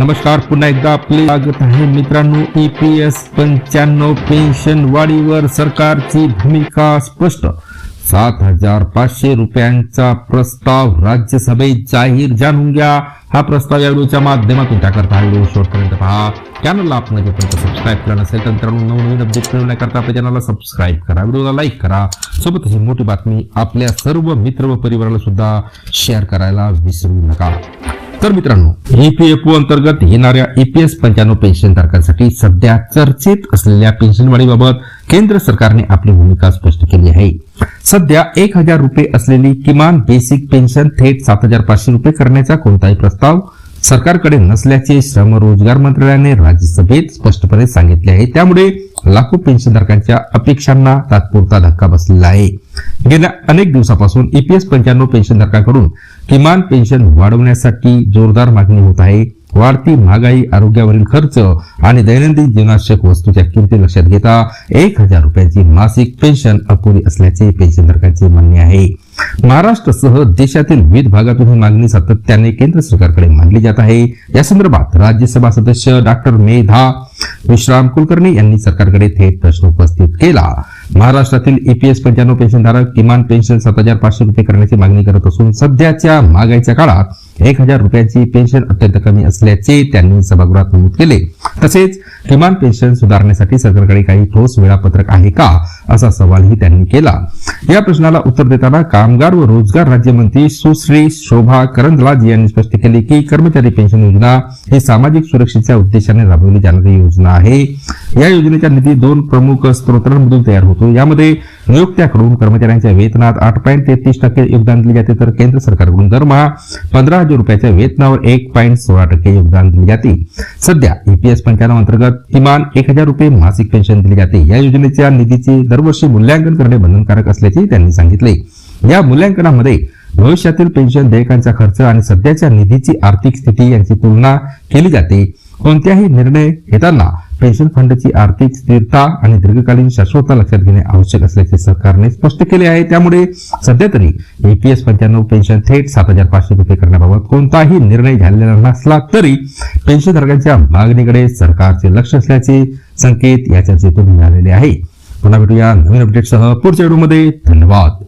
नमस्कार पुन्हा एकदा आपले स्वागत आहे मित्रांनो. ई पी एस पंच्याण्णव पेन्शन वाढीवर सरकारची भूमिका स्पष्ट. सात हजार पाचशे रुपयांचा प्रस्ताव राज्यसभेत जाहीर जाणून घ्या. हा प्रस्ताव या व्हिडिओच्या माध्यमातून त्या करता व्हिडिओ शेवटपर्यंत पहा. चॅनलला आपण जोपर्यंत सबस्क्राईब केलं नसेल तर मित्रांनो नवनवीन अपडेट मिळवण्याकरता आपल्या चॅनलला सबस्क्राईब करा. व्हिडिओला लाईक करा. सोबतच ही मोठी बातमी आपल्या सर्व मित्र व परिवाराला सुद्धा शेअर करायला विसरू नका. तर मित्रांनो ईपीएफओ अंतर्गत येणाऱ्या ईपीएस पंच्याण्णव पेन्शन धारकांसाठी सध्या चर्चेत असलेल्या पेन्शन वाढीबाबत केंद्र सरकारने आपली भूमिका स्पष्ट केली आहे. सध्या एक हजार रुपये असलेली किमान बेसिक पेन्शन थेट सात हजार पाचशे रुपये करण्याचा कोणताही प्रस्ताव सरकारकडे नसल्याचे श्रम रोजगार मंत्रालयाने राज्यसभेत स्पष्टपणे सांगितले आहे. त्यामुळे लाखो पेन्शनधारकांच्या अपेक्षांना तात्पुरता धक्का बसलेला आहे. गेल्या अनेक दिवसापासून ईपीएस पंच्याण्णव पेन्शनधारकांकडून किमान पेन्शन वाढवण्यासाठी जोरदार मागणी होत आहे. वाढती महागाई आरोग्यावरील खर्च आणि दैनंदिन जीवनावश्यक वस्तूच्या किमती लक्षात घेता एक हजार रुपयांची मासिक पेन्शन अपुरी असल्याचे पेन्शनधारकांचे म्हणणे आहे. महाराष्ट्रासह देशातील विविध भागातून ही मागणी सातत्याने केंद्र सरकारकडे मांडली जात आहे. या संदर्भात राज्यसभा सदस्य डॉक्टर मेधा विश्राम कुलकर्णी यांनी सरकारकडे थेट प्रश्न उपस्थित केला. महाराष्ट्रातील ईपीएस पंच्याण्णव पेन्शनधारक किमान पेन्शन सात हजार पाचशे रुपये करण्याची मागणी करत असून सध्याच्या महागाईच्या काळात एक हजार रुपयांची पेन्शन अत्यंत कमी असल्याचे त्यांनी सभागृहात नमूद केले. तसेच किमान पेन्शन सुधारण्यासाठी सरकारकडे काही ठोस वेळापत्रक आहे का असा सवालही त्यांनी केला. या प्रश्नाला उत्तर देताना कामगार व रोजगार राज्यमंत्री सुश्री शोभा करंदलाज यांनी स्पष्ट केले की कर्मचारी पेन्शन योजना ही सामाजिक सुरक्षेच्या उद्देशाने राबवली जाणारी योजना आहे. या योजनेचा निधी दोन प्रमुख स्त्रोतांमधून तयार होतो. यामध्ये नियोक्त्याकडून कर्मचाऱ्यांच्या वेतनात आठ पॉईंट तेहतीस टक्के योगदान दिले जाते. तर केंद्र सरकारकडून दरमहा पंधरा हजार रुपयाच्या वेतनावर एक पॉईंट सोळा टक्के योगदान दिले जाते. सध्या ईपीएस पंच्याण्णव अंतर्गत किमान एक हजार रुपये मासिक पेन्शन दिले जाते. या योजनेच्या निधीचे दरवर्षी मूल्यांकन करणे बंधनकारक असल्याचे त्यांनी सांगितले. या मूल्यांकनामध्ये भविष्यातील पेन्शन देयकांचा खर्च आणि सध्याच्या निधीची आर्थिक स्थिती यांची तुलना केली जाते. कोणत्याही निर्णय घेताना पेन्शन फंडची आर्थिक स्थिरता आणि दीर्घकालीन शाश्वतता लक्षात घेणे आवश्यक असल्याचे सरकारने स्पष्ट केले आहे. त्यामुळे सध्या तरी ईपीएस पंच्याण्णव पेन्शन थेट सात हजार पाचशे रुपये करण्याबाबत कोणताही निर्णय झालेला नसला तरी पेन्शनधारकांच्या मागणीकडे सरकारचे लक्ष असल्याचे संकेत या चर्चेतून मिळालेले आहे. पुन्हा भेटूया नवीन अपडेटसह पुढच्या व्हिडिओमध्ये. धन्यवाद.